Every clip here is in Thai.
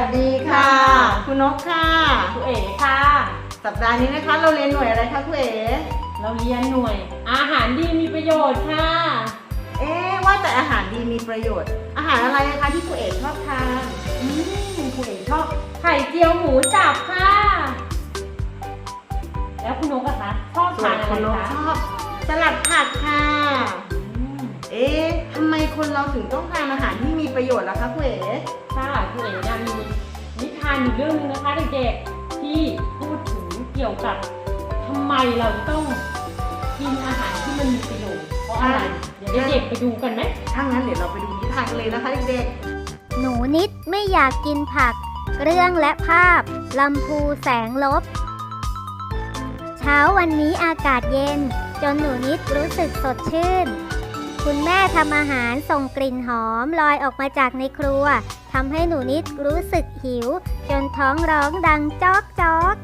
วัสดีค่ะ คุณนกค่ะครูเอ๋ค่ะ สัปดาห์นี้นะคะเราเรียนหน่วยอะไรคะคุณเอ๋เราเรียนหน่วย อาหารดีมีประโยชน์ค่ะ เอ๊ะว่าแต่อาหารดีมีประโยชน์ อาหารอะไรนะคะที่คุณเอ๋ชอบทานอืมครูเอ๋ชอบไข่เจียวหมูสับค่ะ แล้วคุณนกอะคะชอบส่วทานนอะคุณนไรกคะชอบสลัดผักค่ะ อืม เอ๊ะทำไมคนเราถึงต้องทานอาหารที่มีประโยชน์ล่ะคะคุณเอ๋ ค่ะครูเอ๋เนี่ยมีนิทานอยู่เรื่องนึงนะคะเด็กๆที่พูดถึงเกี่ยวกับทำไมเราต้องกินอาหารที่มันมีประโยชน์เพราะอะไรเดี๋ยวเด็กๆไปดูกันไหมถ้างั้นเดี๋ยวเราไปดูนิทานกันเลยนะคะเด็กหนูนิดไม่อยากกินผัก เรื่องและภาพลำพูแสงลบ เช้าวันนี้อากาศเย็น จนหนูนิดรู้สึกสดชื่น คุณแม่ทำอาหารส่งกลิ่นหอมลอยออกมาจากในครัว ทำให้หนูนิดรู้สึกหิว จนท้องร้องดังจอกจอก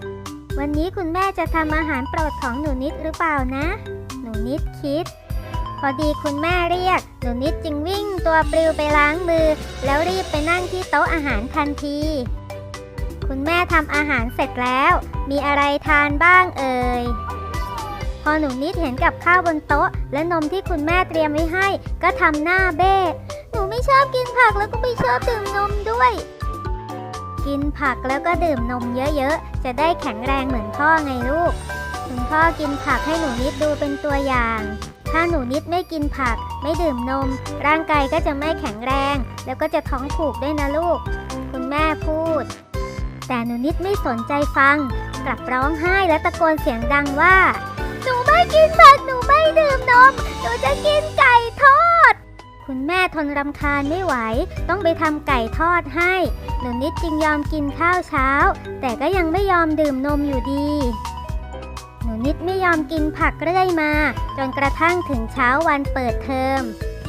วันนี้คุณแม่จะทำอาหารโปรดของหนูนิดหรือเปล่านะ หนูนิดคิด พอดีคุณแม่เรียก หนูนิดจึงวิ่งตัวปลิวไปล้างมือ แล้วรีบไปนั่งที่โต๊ะอาหารทันที คุณแม่ทำอาหารเสร็จแล้ว มีอะไรทานบ้างเอ่ยพอหนูนิดเห็นกับข้าวบนโต๊ะ และนมที่คุณแม่เตรียมไว้ให้ ก็ทำหน้าเบ้ ไม่ชอบกินผักแล้วก็ไม่ชอบดื่มนมด้วย กินผักแล้วก็ดื่มนมเยอะๆ จะได้แข็งแรงเหมือนพ่อไงลูก คุณพ่อกินผักให้หนูนิดดูเป็นตัวอย่าง ถ้าหนูนิดไม่กินผัก ไม่ดื่มนม ร่างกายก็จะไม่แข็งแรง แล้วก็จะท้องผูกด้วยนะลูก คุณแม่พูด แต่หนูนิดไม่สนใจฟัง กลับร้องไห้และตะโกนเสียงดังว่า หนูไม่กินผัก หนูไม่ดื่มนม หนูจะกินไก่ คุณแม่ทนรำคาญไม่ไหว ต้องไปทำไก่ทอดให้หนูนิดจึงยอมกินข้าวเช้า แต่ก็ยังไม่ยอมดื่มนมอยู่ดี หนูนิดไม่ยอมกินผักเรื่อยมา จนกระทั่งถึงเช้าวันเปิดเทอม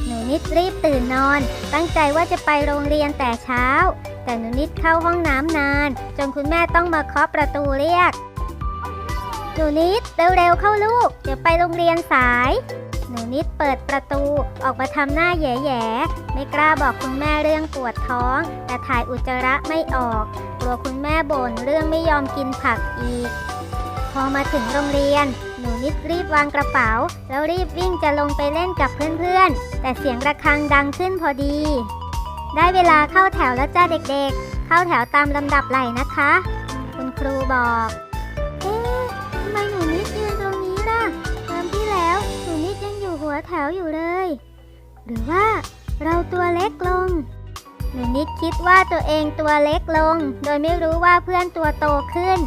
หนูนิดรีบตื่นนอน ตั้งใจว่าจะไปโรงเรียนแต่เช้า แต่หนูนิดเข้าห้องน้ำนาน จนคุณแม่ต้องมาเคาะประตูเรียก หนูนิดเร็วๆเข้าลูก เดี๋ยวไปโรงเรียนสาย หนูนิดเปิดประตูออกมาทำหน้าแย่ๆไม่กล้าบอกคุณแม่เรื่องปวดท้อง แต่ถ่ายอุจจาระไม่ออกกลัวคุณแม่บ่นเรื่องไม่ยอมกินผักอีก พอมาถึงโรงเรียน หนูนิดรีบวางกระเป๋า แล้วรีบวิ่งจะลงไปเล่นกับเพื่อนๆ แต่เสียงระฆังดังขึ้นพอดี ได้เวลาเข้าแถวแล้วจ้าเด็กๆ เข้าแถวตามลำดับไหลนะคะ คุณครูบอก เอ๊ะทำไมหนู แถวอยู่เลย หรือว่าเราตัวเล็กลงหนูนิดคิดว่าตัวเองตัวเล็กลง โดยไม่รู้ว่าเพื่อนตัวโตขึ้น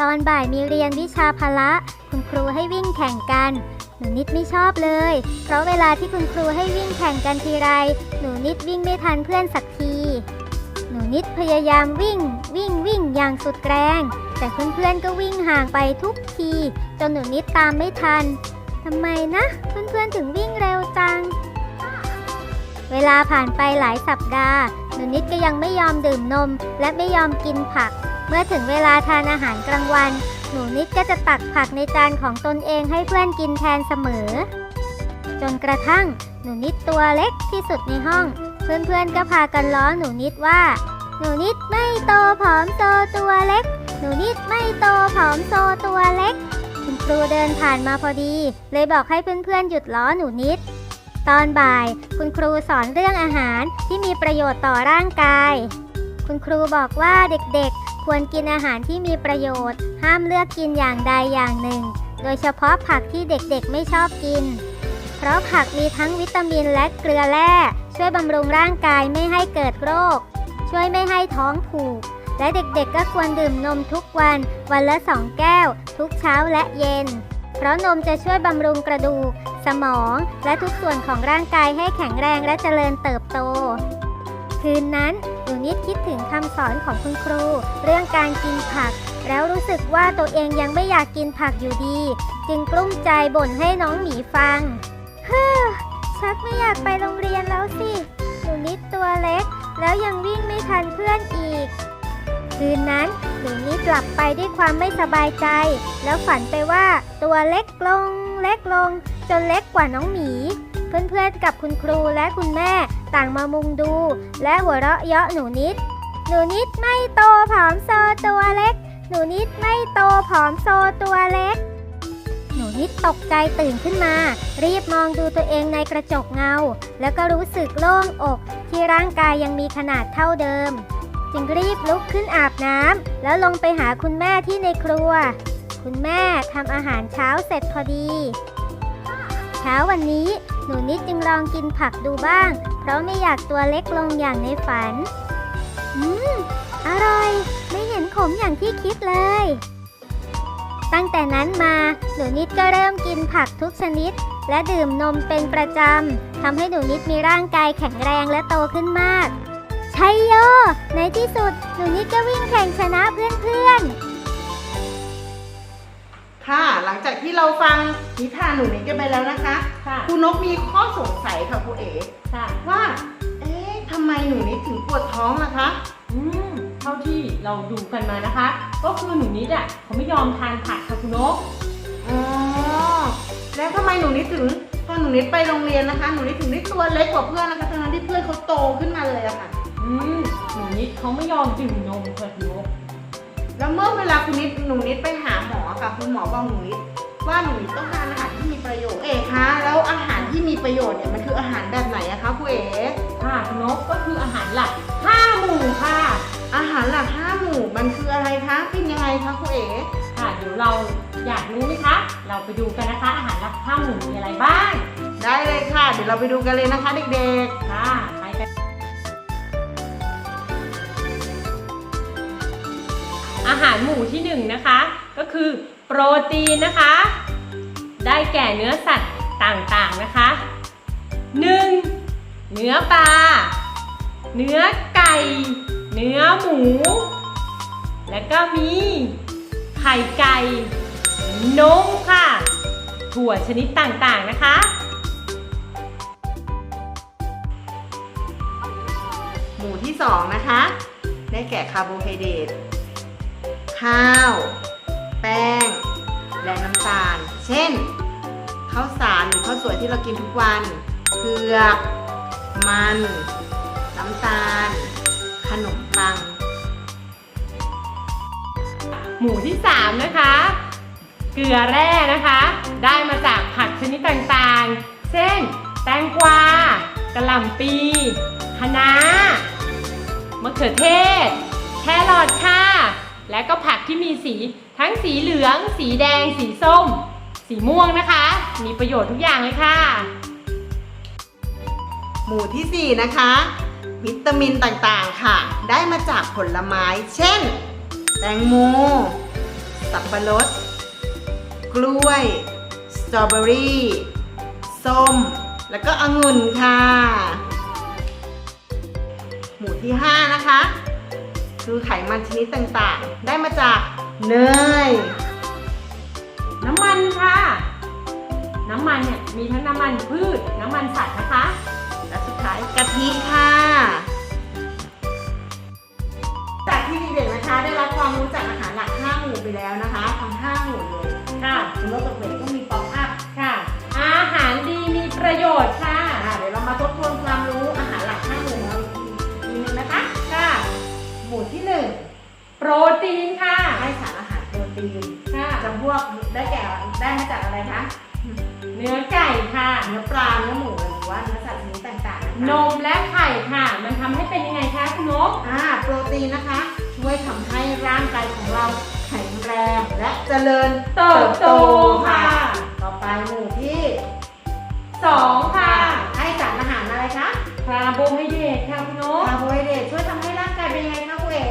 ตอนบ่ายมีเรียนวิชาพละคุณครูให้วิ่งแข่งกัน หนูนิดไม่ชอบเลย เพราะเวลาที่คุณครูให้วิ่งแข่งกันทีไร หนูนิดวิ่งไม่ทันเพื่อนสักที หนูนิดพยายามวิ่ง วิ่งวิ่งอย่างสุดแรง แต่เพื่อนๆก็วิ่งห่างไปทุกที จนหนูนิดตามไม่ทัน ทำไมนะ เพื่อนๆถึงวิ่งเร็วจัง เวลาผ่านไปหลายสัปดาห์หนูนิดก็ยังไม่ยอมดื่มนม และไม่ยอมกินผัก เมื่อถึงเวลาทานอาหารกลางวัน หนูนิดก็จะตักผักในจานของตนเองให้เพื่อนกินแทนเสมอ จนกระทั่ง หนูนิดตัวเล็กที่สุดในห้อง เพื่อนๆก็พากันล้อหนูนิดว่า หนูนิดไม่โตผอมโตตัวเล็ก หนูนิดไม่โตผอมโตตัวเล็ก ครูเดินผ่านมาพอดี เลยบอกให้เพื่อนๆ หยุดล้อหนูนิด ตอนบ่าย คุณครูสอนเรื่องอาหารที่มีประโยชน์ต่อร่างกาย คุณครูบอกว่าเด็กๆ ควรกินอาหารที่มีประโยชน์ ห้ามเลือกกินอย่างใดอย่างหนึ่ง โดยเฉพาะผักที่เด็กๆไม่ชอบกิน เพราะผักมีทั้งวิตามินและเกลือแร่ช่วยบำรุงร่างกายไม่ให้เกิดโรค ช่วยไม่ให้ท้องผูก และเด็กๆก็ควรดื่มนมทุกวัน วันละสองแก้ว ทุกเช้าและเย็น เพราะนมจะช่วยบำรุงกระดูก สมอง และทุกส่วนของร่างกายให้แข็งแรงและเจริญเติบโต คืนนั้นหนูนิดคิดถึงคำสอนของคุณครู เรื่องการกินผัก แล้วรู้สึกว่าตัวเองยังไม่อยากกินผักอยู่ดี จึงกลุ้มใจบ่นให้น้องหมีฟังเฮ้อชักไม่อยากไปโรงเรียนแล้วสิ หนูนิดตัวเล็ก แล้วยังวิ่งไม่ทันเพื่อนอีก คืนนั้นหนูนิดหลับไปด้วยความไม่สบายใจ แล้วฝันไปว่าตัวเล็กลงเล็กลง จนเล็กกว่าน้องหมี เพื่อนๆกับคุณครูและคุณแม่ต่างมามุงดู และหัวเราะเยาะหนูนิด หนูนูนิดไม่โตผอมโซตัวเล็ก หนูนิดไม่โตผอมโซตัวเล็ก หนูนิดตกใจตื่นขึ้นมา รีบมองดูตัวเองในกระจกเงา แล้วก็รู้สึกโล่งอกที่ร่างกายยังมีขนาดเท่าเดิม จึงรีบลุกขึ้นอาบน้ำแล้วลงไปหาคุณแม่ที่ในครัว คุณแม่ทำอาหารเช้าเสร็จพอดี เช้าวันนี้หนูนิดจึงลองกินผักดูบ้าง เพราะไม่อยากตัวเล็กลงอย่างในฝัน อืม อร่อย ไม่เห็นขมอย่างที่คิดเลย ตั้งแต่นั้นมา หนูนิดก็เริ่มกินผักทุกชนิด และดื่มนมเป็นประจำทำให้หนูนิดมีร่างกายแข็งแรงและโตขึ้นมาก ใช่โย ในที่สุดหนูนิดก็วิ่งแข่งชนะเพื่อนๆค่ะ หลังจากที่เราฟังนิทานหนูนิดกันไปแล้วนะคะค่ะ ครูนกมีข้อสงสัยค่ะครูเอ๋ค่ะ ว่า เอ๊ะทำไมหนูนิดถึงปวดท้องล่ะคะ อืมเท่าที่เราดูกันมานะคะ ก็คือหนูนิดอะเขาไม่ยอมทานผักค่ะคุณนกอ๋อ แล้วทำไมหนูนิดถึงตอนหนูนิดไปโรงเรียนนะคะ หนูนิดถึงได้ตัวเล็กกว่าเพื่อนนะคะทั้งๆที่เพื่อนเขาโตขึ้นมาเลยอะค่ะ อืมหนูนิดเขาไม่ยอมดื่มนมค่ะคุณนกแล้วเมื่อเวลาคุณนิดหนูนิดไปหาหมอค่ะคุณหมอบอกหนูนิดว่าหนูนิดต้องทานอาหารที่มีประโยชน์เอ๋คะแล้วอาหารที่มีประโยชน์เนี่ยมันคืออาหารแบบไหนอะคะครูเอ๋ค่ะคุณนกก็คืออาหารหลักห้าหมู่ค่ะ อาหารหลักห้าหมู่มันคืออะไรคะเป็นยังไงคะครูเอ๋ค่ะเดี๋ยวเราอยากรู้ไหมคะ เราไปดูกันนะคะ อาหารหลักห้าหมู่มีอะไรบ้าง ได้เลยค่ะ เดี๋ยวเราไปดูกันเลยนะคะเด็กค่ะ อาหารหมู่ที่หนึ่งนะคะ ก็คือโปรตีนนะคะ ได้แก่เนื้อสัตว์ต่างๆนะคะ 1. เนื้อปลา เนื้อไก่ เนื้อหมู แล้วก็มีไข่ไก่ นมค่ะ ถั่วชนิดต่างๆนะคะหมู่ที่สองนะคะ ได้แก่คาร์โบไฮเดรต ข้าว แป้ง และน้ำตาล เช่นข้าวสารหรือข้าวสวยที่เรากินทุกวันเผือกมัน น้ำตาล ขนมปัง หมู่ที่ 3 นะคะ เกลือแร่นะคะ ได้มาจากผักชนิดต่างๆ เช่น แตงกวากระหล่ำปีคะน้ามะเขือเทศ แครอทค่ะ และก็ผักที่มีสีทั้งสีเหลือง สีแดง สีส้ม สีม่วงนะคะ มีประโยชน์ทุกอย่างเลยค่ะ หมู่ที่ 4 นะคะ วิตามินต่างๆค่ะ ได้มาจากผลไม้ เช่น แตงโม สับปะรด กล้วย สตรอเบอรี่ ส้ม แล้วก็องุ่นค่ะ หมู่ที่ 5 นะคะ คือไขมันชนิดต่างๆ ได้มาจากเนย น้ำมันค่ะ น้ำมันเนี่ยมีทั้งน้ำมันพืช น้ำมันสัตว์นะคะ และสุดท้ายกะทิค่ะ จากที่เด็กๆนะคะ ได้รับความรู้จักอาหารหลัก5หมู่ไปแล้วนะคะทั้ง5หมู่เลยค่ะคุณรสกับเด็กก็มีป๊อปอัพค่ะ อาหารดีมีประโยชน์ค่ะ โปรตีนค่ะ1ให้สารอาหารโปรตีนค่ะจำพวกได้แก่ได้มาจากอะไรคะ เนื้อไก่ค่ะ เนื้อปลา เนื้อหมูหรือว่าเนื้อสัตว์ชนิดต่างๆนะคะนมและไข่ค่ะ มันทำให้เป็นยังไงคะคุณนกอ่า โปรตีนนะคะ ช่วยทำให้ร่างกายของเราแข็งแรงและเจริญเติบโตค่ะ ต่อไปหมู่ที่สองค่ะ ให้สารอาหารอะไรคะ คาร์โบไฮเดรตค่ะคุณนกคาร์โบไฮเดรตช่วยทำให้ร่างกายเป็นยังไงคะคุณเอ๋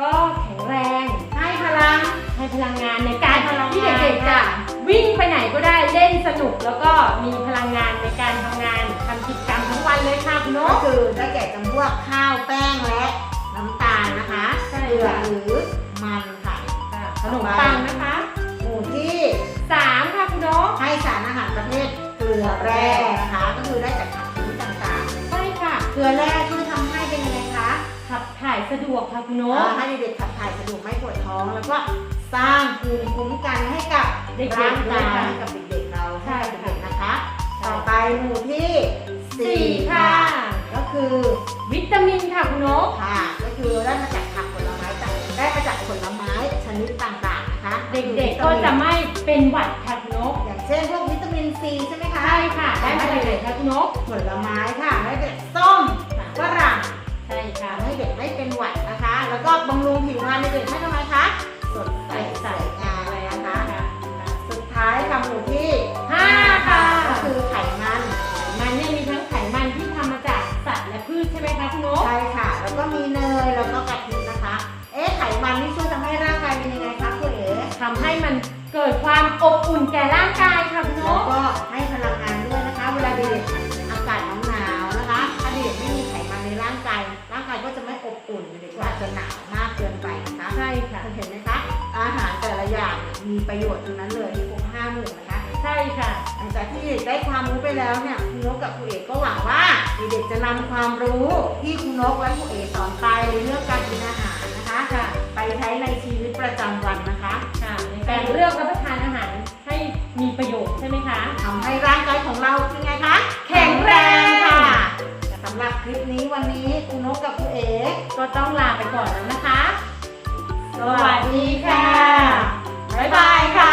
ก็แข็งแรง ให้พลัง ให้พลังงานในการให้พลังงาน ที่เด็กๆจะวิ่งไปไหนก็ได้เล่นสนุกแล้วก็มีพลังงานในการทำงานทำกิจกรรมทั้งวันเลยค่ะคุณนก็ก คือได้แก่จำพวกข้าวแป้งและน้ำตาลนะคะใช่เกลือค่ะ หรือมันค่ะค่ะขนมปังนะคะหมู่ที่สามค่ะคุณนกให้สารอาหารประเภทเกลือแร่นะคะ ก็คือได้จากผักชนิดต่างใช่ค่ะ ๆ เกลือแร่ายสะดวกค่ะคุณนเอ่กอให้เด็กๆขับถ่ายสะดวกไม่ปวดท้อง แล้วก็สร้างภูมิคุ้มกันให้กับเด็กๆร่างกายด้วยค่ะให้กับเด็กๆเราใช่ให้กับค่ะเด็กๆนะคะใช่ต่อไปหมู่ที่สี่ค่ะ ก็คือวิตามินค่ะคุณนกค่ะ ก็คือได้มาจากผักผลไม้ต่างได้มาจากผลไม้ชนิดต่างๆนะคะ เด็กๆก็จะไม่เป็นหวัดค่ะคุณนกอย่างเช่นพวกวิตามินซีใช่ไหมคะใช่ค่ะ ได้มาจากไหนคะคุณนกผลไม้ค่ะได้จากส้มฝรั่ง ใช่ค่ะทำให้เด็กไม่เป็นหวัดนะคะ แล้วก็บำรุงผิวพรรณในเด็กให้ทำไมคะสดใสใสงามเลยนะคะ สุดท้ายคำหมู่ที่ห้าค่ะก็คือไขมันมันเนี่ยมีทั้งไขมันที่ทำมาจากสัตว์และพืชใช่ไหมคะคุณนกใช่ค่ะ แล้วก็มีเนยแล้วก็กะทินะคะ เอ๊ะไขมันนี่ช่วยทำให้ร่างกายเป็นยังไงคะคุณเอ๋ทำให้มันเกิดความอบอุ่นแก่ร่างกาย มีประโยชน์ทั้งนั้นเลยครบห้าหมู่นะคะ ใช่ค่ะ หลังจากที่เด็กได้ความรู้ไปแล้วเนี่ยคุณนกกับคุณเอกก็หวังว่าเด็กๆจะนำความรู้ที่คุณนกและคุณเอกสอนไปในเรื่องการกินอาหารนะคะค่ะ ไปใช้ในชีวิตประจำวันนะคะค่ะในการเลือกรับประทานอาหารให้มีประโยชน์ใช่ไหมคะทำให้ร่างกายของเราเป็นไงคะแข็งแรงค่ะสำหรับคลิปนี้วันนี้คุณนกกับคุณเอกก็ต้องลาไปก่อนแล้วนะคะ สวัสดีค่ะ บ๊ายบายค่ะ